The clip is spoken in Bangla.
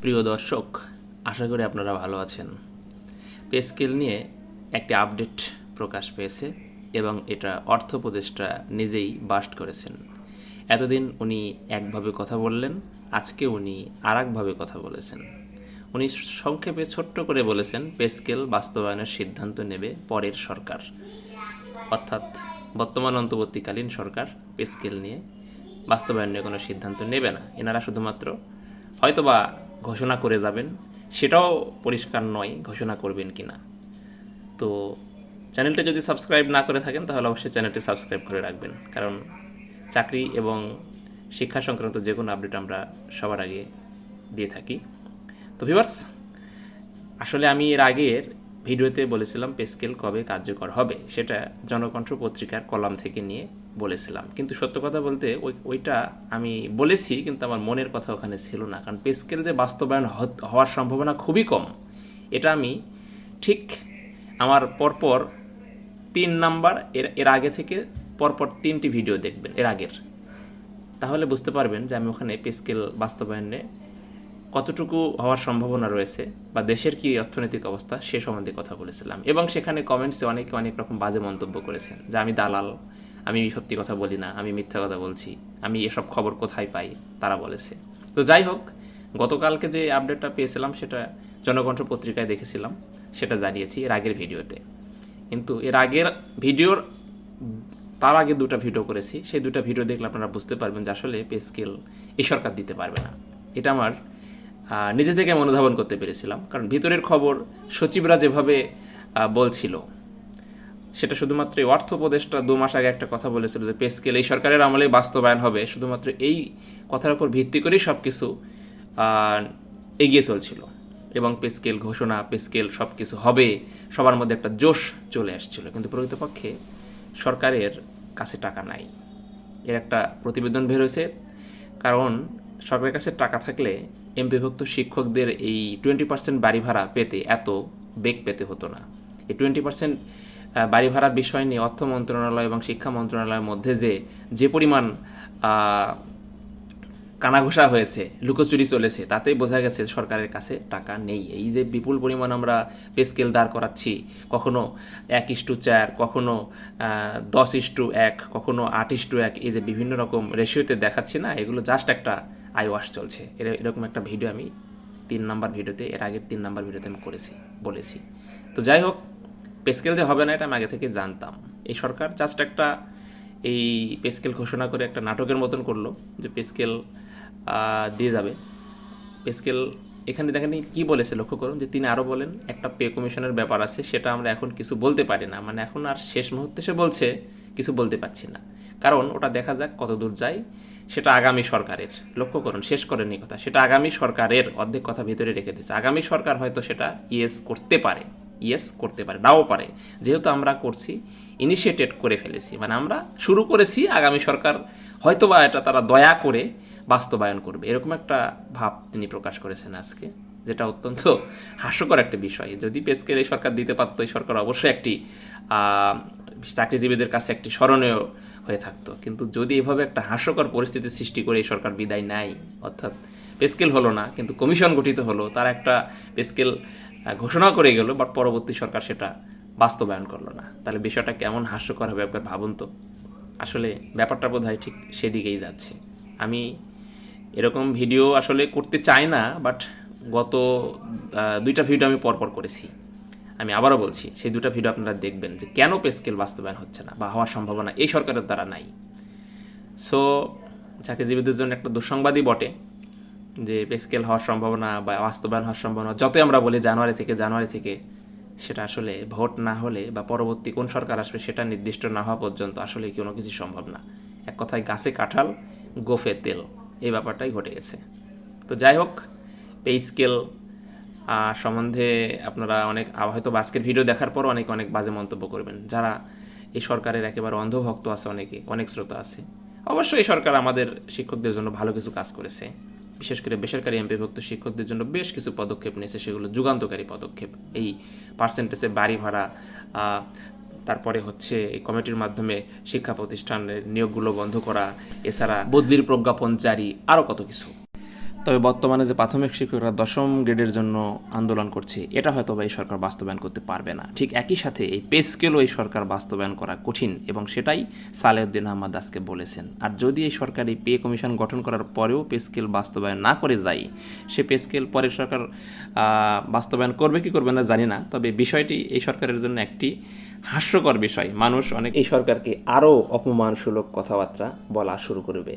প্রিয় দর্শক, আশা করি আপনারা ভালো আছেন। পে স্কেল নিয়ে একটি আপডেট প্রকাশ পেয়েছে এবং এটা অর্থ উপদেষ্টা নিজেই বাস্ট করেছেন। এতদিন উনি একভাবে কথা বললেন, আজকে উনি আর একভাবে কথা বলেছেন। উনি সংক্ষেপে ছোট্ট করে বলেছেন পে স্কেল বাস্তবায়নের সিদ্ধান্ত নেবে পরের সরকার। অর্থাৎ বর্তমান অন্তর্বর্তীকালীন সরকার পে স্কেল নিয়ে বাস্তবায়ন নিয়ে কোনো সিদ্ধান্ত নেবে না। এনারা শুধুমাত্র হয়তোবা ঘোষণা করে যাবেন, সেটাও পরিষ্কার নয় ঘোষণা করবেন কি না তো চ্যানেলটা যদি সাবস্ক্রাইব না করে থাকেন, তাহলে অবশ্যই চ্যানেলটি সাবস্ক্রাইব করে রাখবেন। কারণ চাকরি এবং শিক্ষা সংক্রান্ত যে কোনো আপডেট আমরা সবার আগে দিয়ে থাকি। তো ভিভার্স আসলে আমি এর আগের ভিডিওতে বলেছিলাম পেস্কেল কবে কার্যকর হবে, সেটা জনকণ্ঠ পত্রিকার কলাম থেকে নিয়ে বলেছিলাম। কিন্তু সত্য কথা বলতে ওই, ওইটা আমি বলেছি, কিন্তু আমার মনের কথা ওখানে ছিল না। কারণ পেস্কেল যে বাস্তবায়ন হওয়ার সম্ভাবনা খুবই কম। এটা আমি ঠিক আমার পরপর তিন নাম্বার, এর এর আগে থেকে পরপর তিনটি ভিডিও দেখবেন, এর আগের। তাহলে বুঝতে পারবেন যে আমি ওখানে পেস্কেল বাস্তবায়নে কতটুকু হওয়ার সম্ভাবনা রয়েছে বা দেশের কি অর্থনৈতিক অবস্থা সে সম্বন্ধে কথা বলেছিলাম। এবং সেখানে কমেন্টসে অনেকে অনেক রকম বাজে মন্তব্য করেছেন, যে আমি দালাল আমি সত্যি কথা বলি না, আমি মিথ্যা কথা বলছি, আমি এসব খবর কোথায় পাই? তারা বলেছে। তো যাই হোক, গতকালকে যে আপডেটটা পেয়েছিলাম সেটা জনকণ্ঠ পত্রিকায় দেখেছিলাম, সেটা জানিয়েছি এর আগের ভিডিওতে। কিন্তু এর আগের ভিডিওর, তার আগে দুটো ভিডিও করেছি, সেই দুটো ভিডিও দেখলে আপনারা বুঝতে পারবেন যে আসলে পে স্কেল এই সরকার দিতে পারবে না। এটা আমার নিজে থেকে অনুধাবন করতে পেরেছিলাম। কারণ ভিতরের খবর সচিবরা যেভাবে বলছিল সেটা শুধুমাত্র এই অর্থ উপদেষ্টা দু মাস আগে একটা কথা বলেছিল যে পে স্কেল এই সরকারের আমলে বাস্তবায়ন হবে, শুধুমাত্র এই কথার উপর ভিত্তি করেই সব কিছু এগিয়ে চলছিল। এবং পে স্কেল ঘোষণা পে স্কেল সব কিছু হবে, সবার মধ্যে একটা জোশ চলে আসছিল। কিন্তু প্রকৃতপক্ষে সরকারের কাছে টাকা নাই। এর একটা প্রতিবেদন বের হয়েছে, কারণ সরকারের কাছে টাকা থাকলে এমপিভুক্ত শিক্ষকদের এই টোয়েন্টি পার্সেন্ট বাড়ি ভাড়া পেতে এত বেগ পেতে হতো না। এই টোয়েন্টি পার্সেন্ট বাড়ি ভাড়ার বিষয় নিয়ে অর্থ মন্ত্রণালয় এবং শিক্ষা মন্ত্রণালয়ের মধ্যে যে যে পরিমাণ কানাঘোষা হয়েছে, লুকোচুরি চলেছে, তাতেই বোঝা গেছে সরকারের কাছে টাকা নেই। এই যে বিপুল পরিমাণ আমরা পে স্কেল দাঁড় করাচ্ছি, কখনো এক ইস্টু চার, কখনো দশ ইস্টু এক, কখনো আট ইস্টু এক, এই যে বিভিন্ন রকম রেশিওতে দেখাচ্ছি না, এগুলো জাস্ট একটা আই ওয়াশ চলছে। এর- এরকম একটা ভিডিও আমি তিন নাম্বার ভিডিওতে, এর আগের তিন নাম্বার ভিডিওতে আমি করেছি, বলেছি। তো যাই হোক পেস্কেল যে হবে না, এটা আমি আগে থেকে জানতাম। এই সরকার জাস্ট একটা এই পেস্কেল ঘোষণা করে একটা নাটকের মতন করল যে পেস্কেল দিয়ে যাবে। পেস্কেল এখানে দেখেন কি বলেছে, লক্ষ্য করুন যে তিনি আরও বলেন, একটা পে কমিশনের ব্যাপার আছে, সেটা আমরা এখন কিছু বলতে পারি না। মানে এখন আর শেষ মুহূর্তে সে বলছে, কিছু বলতে পারছি না। কারণ ওটা দেখা যাক কত দূর যায়। সেটা আগামী সরকারের। লক্ষ্য করুন, শেষ করেন এই কথা। সেটা আগামী সরকারের অর্ধেক কথা ভিতরে রেখে দিচ্ছে আগামী সরকার হয়তো সেটা ইয়েস করতে পারে। ইয়েস করতে পারে, নাও পারে। যেহেতু আমরা করছি ইনিশিয়েটেড করে ফেলেছি মানে আমরা শুরু করেছি, আগামী সরকার হয়তো বা এটা তারা দয়া করে বাস্তবায়ন করবে। এরকম একটা ভাব তিনি প্রকাশ করেছেন আজকে, যেটা অত্যন্ত হাস্যকর একটা বিষয়। যদি পেস্কেল এই সরকার দিতে পারতো, এই সরকার অবশ্যই একটি চাকরিজীবীদের কাছে একটি স্মরণীয় হয়ে থাকতো। কিন্তু যদি এভাবে একটা হাস্যকর পরিস্থিতি সৃষ্টি করে এই সরকার বিদায় নেয়, অর্থাৎ পেস্কেল হলো না, কিন্তু কমিশন গঠিত হলো, তারা একটা পেস্কেল ঘোষণা করে গেল বাট পরবর্তী সরকার সেটা বাস্তবায়ন করল না। তাহলে বিষয়টা কেমন হাস্যকর হবে একবার ভাবুন তো। আসলে ব্যাপারটা বোধ হয় ঠিক সেদিকেই যাচ্ছে। আমি এরকম ভিডিও আসলে করতে চাই না বাট গত দুইটা ভিডিও আমি পরপর করেছি। আমি আবারও বলছি, সেই দুটো ভিডিও আপনারা দেখবেন যে কেন পে স্কেল বাস্তবায়ন হচ্ছে না বা হওয়ার সম্ভাবনা এই সরকারের দ্বারা নাই। সো চাকরিজীবীদের জন্য একটা দুঃসংবাদই বটে যে স্কেল হওয়ার সম্ভাবনা বা বাস্তবায়ন হওয়ার সম্ভাবনা, যতই আমরা বলি জানুয়ারি থেকে জানুয়ারি থেকে, সেটা আসলে ভোট না হলে বা পরবর্তী কোন সরকার আসবে সেটা নির্দিষ্ট না হওয়া পর্যন্ত আসলে কোনো কিছু সম্ভব না। এক কথায় গাছে কাঁঠাল, গোফে তেল, এই ব্যাপারটাই ঘটে গেছে। তো যাই হোক পে স্কেল সম্বন্ধে আপনারা অনেক হয়তো আজকের ভিডিও দেখার পর অনেক অনেক বাজে মন্তব্য করবেন। যারা এই সরকারের একেবারে অন্ধভক্ত আছে অনেকে, অনেক শ্রোতা আছে। অবশ্যই এই সরকার আমাদের শিক্ষকদের জন্য ভালো কিছু কাজ করেছে। বিশেষ করে বেসরকারি এমপিভুক্ত শিক্ষকদের জন্য বেশ কিছু পদক্ষেপ নিয়েছে, সেগুলো যুগান্তকারী পদক্ষেপ। এই পার্সেন্টেজে বাড়ি ভাড়া তারপরে হচ্ছে এই কমিটির মাধ্যমে শিক্ষা প্রতিষ্ঠানের নিয়োগগুলো বন্ধ করা, এছাড়া বদলির প্রজ্ঞাপন জারি আরও কত কিছু? তবে বর্তমানে যে প্রাথমিক শিক্ষকরা দশম গ্রেডের জন্য আন্দোলন করছে, এটা হয়তো বা এই সরকার বাস্তবায়ন করতে পারবে না। ঠিক একই সাথে এই পে স্কেলও এই সরকার বাস্তবায়ন করা কঠিন এবং সেটাই সালেউদ্দিন আহমদ দাসকে বলেছেন। আর যদি এই সরকার এই পে কমিশন গঠন করার পরেও পে স্কেল বাস্তবায়ন না করে যায়, সে পে স্কেল পরের সরকার বাস্তবায়ন করবে কি করবে না জানি না, তবে বিষয়টি এই সরকারের জন্য একটি হাস্যকর বিষয়। মানুষ অনেক এই সরকারকে আরও অপমানসূলক কথাবার্তা বলা শুরু করবে।